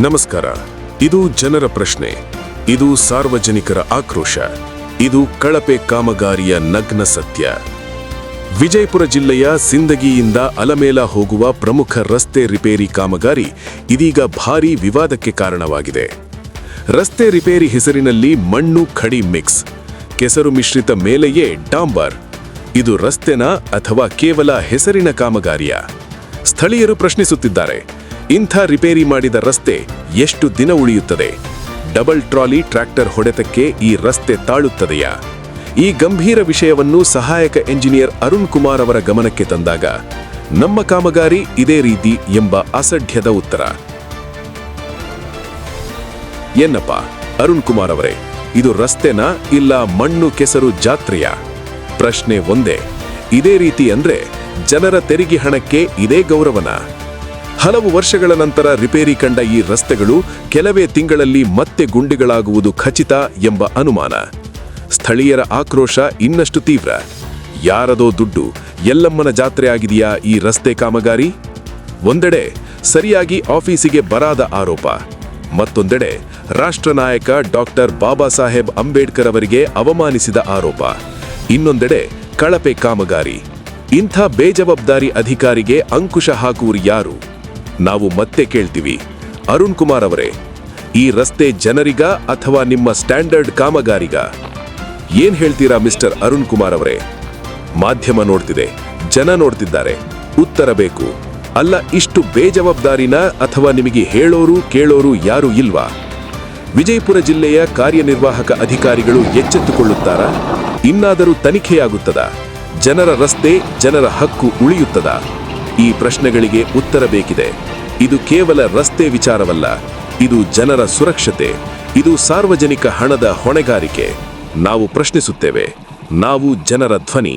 ನಮಸ್ಕಾರ. ಇದು ಜನರ ಪ್ರಶ್ನೆ. ಇದು ಸಾರ್ವಜನಿಕರ ಆಕ್ರೋಶ. ಇದು ಕಳಪೆ ಕಾಮಗಾರಿಯ ನಗ್ನ ಸತ್ಯ. ವಿಜಯಪುರ ಜಿಲ್ಲೆಯ ಸಿಂದಗಿಯಿಂದ ಅಲಮೇಲ ಹೋಗುವ ಪ್ರಮುಖ ರಸ್ತೆ ರಿಪೇರಿ ಕಾಮಗಾರಿ ಇದೀಗ ಭಾರೀ ವಿವಾದಕ್ಕೆ ಕಾರಣವಾಗಿದೆ. ರಸ್ತೆ ರಿಪೇರಿ ಹೆಸರಿನಲ್ಲಿ ಮಣ್ಣು ಖಡಿ ಮಿಕ್ಸ್. ಕೆಸರು ಮಿಶ್ರಿತ ಮೇಲೆಯೇ ಡಾಂಬರ್. ಇದು ರಸ್ತೆನ ಅಥವಾ ಕೇವಲ ಹೆಸರಿನ ಕಾಮಗಾರಿಯ? ಸ್ಥಳೀಯರು ಪ್ರಶ್ನಿಸುತ್ತಿದ್ದಾರೆ. ಇಂಥ ರಿಪೇರಿ ಮಾಡಿದ ರಸ್ತೆ ಎಷ್ಟು ದಿನ ಉಳಿಯುತ್ತದೆ? ಡಬಲ್ ಟ್ರಾಲಿ ಟ್ರ್ಯಾಕ್ಟರ್ ಹೊಡೆತಕ್ಕೆ ಈ ರಸ್ತೆ ತಾಳುತ್ತದೆಯಾ? ಈ ಗಂಭೀರ ವಿಷಯವನ್ನು ಸಹಾಯಕ ಎಂಜಿನಿಯರ್ ಅರುಣ್ ಕುಮಾರ್ ಅವರ ಗಮನಕ್ಕೆ ತಂದಾಗ, ನಮ್ಮ ಕಾಮಗಾರಿ ಇದೇ ರೀತಿ ಎಂಬ ಅಸಡ್ಯದ ಉತ್ತರ. ಏನಪ್ಪ ಅರುಣ್ ಕುಮಾರ್ ಅವರೇ, ಇದು ರಸ್ತೆನಾ ಇಲ್ಲ ಮಣ್ಣು ಕೆಸರು ಜಾತ್ರೆಯ? ಪ್ರಶ್ನೆ ಒಂದೇ, ಇದೇ ರೀತಿ ಅಂದ್ರೆ ಜನರ ತೆರಿಗೆ ಹಣಕ್ಕೆ ಇದೇ ಗೌರವನ? ಹಲವು ವರ್ಷಗಳ ನಂತರ ರಿಪೇರಿ ಕಂಡ ಈ ರಸ್ತೆಗಳು ಕೆಲವೇ ತಿಂಗಳಲ್ಲಿ ಮತ್ತೆ ಗುಂಡಿಗಳಾಗುವುದು ಖಚಿತ ಎಂಬ ಅನುಮಾನ. ಸ್ಥಳೀಯರ ಆಕ್ರೋಶ ಇನ್ನಷ್ಟು ತೀವ್ರ. ಯಾರದೋ ದುಡ್ಡು ಎಲ್ಲಮ್ಮನ ಜಾತ್ರೆ ಆಗಿದೆಯಾ ಈ ರಸ್ತೆ ಕಾಮಗಾರಿ? ಒಂದೆಡೆ ಸರಿಯಾಗಿ ಆಫೀಸಿಗೆ ಬರಾದ ಆರೋಪ. ಮತ್ತೊಂದೆಡೆ ರಾಷ್ಟ್ರ ನಾಯಕ ಡಾಕ್ಟರ್ ಬಾಬಾ ಸಾಹೇಬ್ ಅಂಬೇಡ್ಕರ್ ಅವರಿಗೆ ಅವಮಾನಿಸಿದ ಆರೋಪ. ಇನ್ನೊಂದೆಡೆ ಕಳಪೆ ಕಾಮಗಾರಿ. ಇಂಥ ಬೇಜವಾಬ್ದಾರಿ ಅಧಿಕಾರಿಗೆ ಅಂಕುಶ ಹಾಕುವರು ಯಾರು? ನಾವು ಮತ್ತೆ ಕೇಳ್ತೀವಿ. ಅರುಣ್ ಕುಮಾರ್ ಅವರೇ, ಈ ರಸ್ತೆ ಜನರಿಗ ಅಥವಾ ನಿಮ್ಮ ಸ್ಟ್ಯಾಂಡರ್ಡ್ ಕಾಮಗಾರಿಗ? ಏನ್ ಹೇಳ್ತೀರಾ ಮಿಸ್ಟರ್ ಅರುಣ್ ಕುಮಾರ್ ಅವರೇ? ಮಾಧ್ಯಮ ನೋಡ್ತಿದೆ, ಜನ ನೋಡ್ತಿದ್ದಾರೆ. ಉತ್ತರ ಬೇಕು. ಅಲ್ಲ, ಇಷ್ಟು ಬೇಜವಾಬ್ದಾರಿನ ಅಥವಾ ನಿಮಗೆ ಹೇಳೋರು, ಕೇಳೋರು ಯಾರು ಇಲ್ವಾ? ವಿಜಯಪುರ ಜಿಲ್ಲೆಯ ಕಾರ್ಯನಿರ್ವಾಹಕ ಅಧಿಕಾರಿಗಳು ಎಚ್ಚೆತ್ತುಕೊಳ್ಳುತ್ತಾರಾ? ಇನ್ನಾದರೂ ತನಿಖೆಯಾಗುತ್ತದ? ಜನರ ರಸ್ತೆ, ಜನರ ಹಕ್ಕು ಉಳಿಯುತ್ತದ? ಈ ಪ್ರಶ್ನೆಗಳಿಗೆ ಉತ್ತರ ಬೇಕಿದೆ. ಇದು ಕೇವಲ ರಸ್ತೆ ವಿಚಾರವಲ್ಲ, ಇದು ಜನರ ಸುರಕ್ಷತೆ, ಇದು ಸಾರ್ವಜನಿಕ ಹಣದ ಹೊಣೆಗಾರಿಕೆ. ನಾವು ಪ್ರಶ್ನಿಸುತ್ತೇವೆ, ನಾವು ಜನರ ಧ್ವನಿ.